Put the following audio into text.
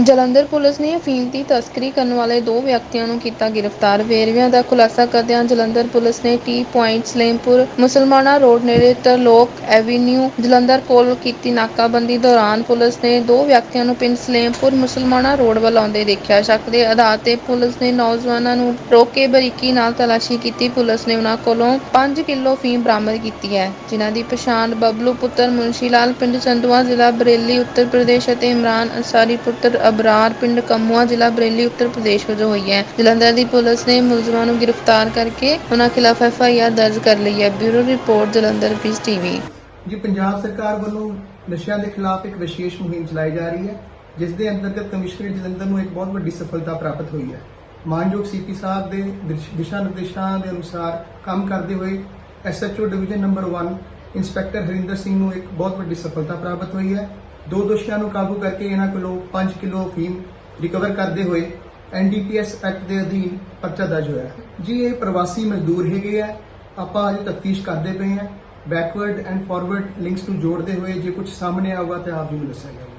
Jalandhar police ਨੇ ਅਫੀਮ ਦੀ ਤਸਕਰੀ ਕਰਨ ਵਾਲੇ ਦੋ ਵਿਅਕਤੀਆਂ ਨੂੰ ਕੀਤਾ ਗ੍ਰਿਫਤਾਰ। ਵੇਰਵਿਆਂ ਦਾ ਖੁਲਾਸਾ ਕਰਦਿਆਂ ਜਲੰਧਰ ਪੁਲਿਸ ਨੇ T point Salempur, Musalmana road ਨੇੜੇ ਤਰਲੋਕ ਐਵੀਨਿਊ, ਜਲੰਧਰ ਕੋਲ ਕੀਤੀ ਨਾਕਾਬੰਦੀ ਦੌਰਾਨ ਪੁਲਿਸ ਨੇ ਦੋ ਵਿਅਕਤੀਆਂ ਨੂੰ ਪਿੰਡ ਸਲੇਮਪੁਰ, ਮੁਸਲਮਾਨਾ ਰੋਡ ਵੱਲ ਆਉਂਦੇ ਦੇਖਿਆ। ਸ਼ੱਕ ਦੇ ਆਧਾਰ ਤੇ ਪੁਲਿਸ ਨੇ ਨੌਜਵਾਨਾਂ ਨੂੰ ਰੋਕ ਕੇ ਬਰੀਕੀ ਨਾਲ ਤਲਾਸ਼ੀ ਕੀਤੀ। ਪੁਲਿਸ ਨੇ ਉਨ੍ਹਾਂ ਕੋਲੋਂ 5 ਕਿਲੋ ਫੀਮ ਬਰਾਮਦ ਕੀਤੀ ਹੈ। ਜਿਨ੍ਹਾਂ ਦੀ ਪਛਾਣ ਬਬਲੂ ਪੁੱਤਰ ਮੁੰਸ਼ੀ ਲਾਲ ਪਿੰਡ ਚੰਦੂਆ ਜ਼ਿਲ੍ਹਾ, ਬਰੇਲੀ, ਉੱਤਰ ਪ੍ਰਦੇਸ਼ ਅਤੇ ਇਮਰਾਨ ਅਨਸਾਰੀ ਪੁੱਤਰ ਅਬਰਾਰ ਪਿੰਡ ਕਮੂਆ ਜ਼ਿਲ੍ਹਾ ਬਰੇਲੀ, ਉੱਤਰ ਪ੍ਰਦੇਸ਼ ਵਜੋਂ ਹੋਈ ਹੈ। ਜਲੰਧਰ ਦੀ ਪੁਲਿਸ ਨੇ ਮੁਲਜ਼ਮਾਂ ਨੂੰ ਗ੍ਰਿਫਤਾਰ ਕਰਕੇ ਉਹਨਾਂ ਖਿਲਾਫ ਐਫ ਆਈ ਆਰ ਦਰਜ ਕਰ ਲਈ ਹੈ। Bureau report, Jalandhar, peace TV. ਜੀ, ਪੰਜਾਬ ਸਰਕਾਰ ਵੱਲੋਂ ਨਸ਼ਿਆਂ ਦੇ ਖਿਲਾਫ ਇੱਕ ਵਿਸ਼ੇਸ਼ ਮੁਹਿੰਮ ਚਲਾਈ ਜਾ ਰਹੀ ਹੈ, ਜਿਸ ਦੇ ਅੰਤਰਗਤ ਕਮਿਸ਼ਨਰੇਟ ਜਲੰਧਰ ਨੂੰ ਇੱਕ ਬਹੁਤ ਵੱਡੀ ਸਫਲਤਾ ਪ੍ਰਾਪਤ ਹੋਈ ਹੈ। ਮਾਨਯੋਗ ਸੀਪੀ ਸਾਹਿਬ ਦੇ ਦਿਸ਼ਾ ਨਿਰਦੇਸ਼ਾਂ ਦੇ ਅਨੁਸਾਰ ਕੰਮ ਕਰਦੇ ਹੋਏ SHO division number 1 inspector Harinder Singh ਨੂੰ ਇੱਕ ਬਹੁਤ ਵੱਡੀ ਸਫਲਤਾ ਪ੍ਰਾਪਤ ਹੋਈ ਹੈ। ਦੋ ਦੋਸ਼ੀਆਂ ਨੂੰ ਕਾਬੂ ਕਰਕੇ ਇਹਨਾਂ ਕੋਲੋਂ 5 ਕਿਲੋ ਫੀਮ ਰਿਕਵਰ ਕਰਦੇ ਹੋਏ ਐਨਡੀਪੀਐਸ ਐਕਟ ਦੇ ਅਧੀਨ ਪਰਚਾ ਦਰਜ ਹੋਇਆ ਜੀ, ਇਹ ਪ੍ਰਵਾਸੀ ਮਜ਼ਦੂਰ ਹੈਗੇ ਆ। ਆਪਾਂ ਅਜੇ ਤਫਤੀਸ਼ ਕਰਦੇ ਪਏ ਹਾਂ। ਬੈਕਵਰਡ ਐਂਡ ਫਾਰਵਰਡ ਲਿੰਕਸ ਨੂੰ ਜੋੜਦੇ ਹੋਏ ਜੇ ਕੁਝ ਸਾਹਮਣੇ ਆਊਗਾ ਤਾਂ ਆਪ ਜੀ ਨੂੰ ਦੱਸਿਆ ਜਾਊਗਾ।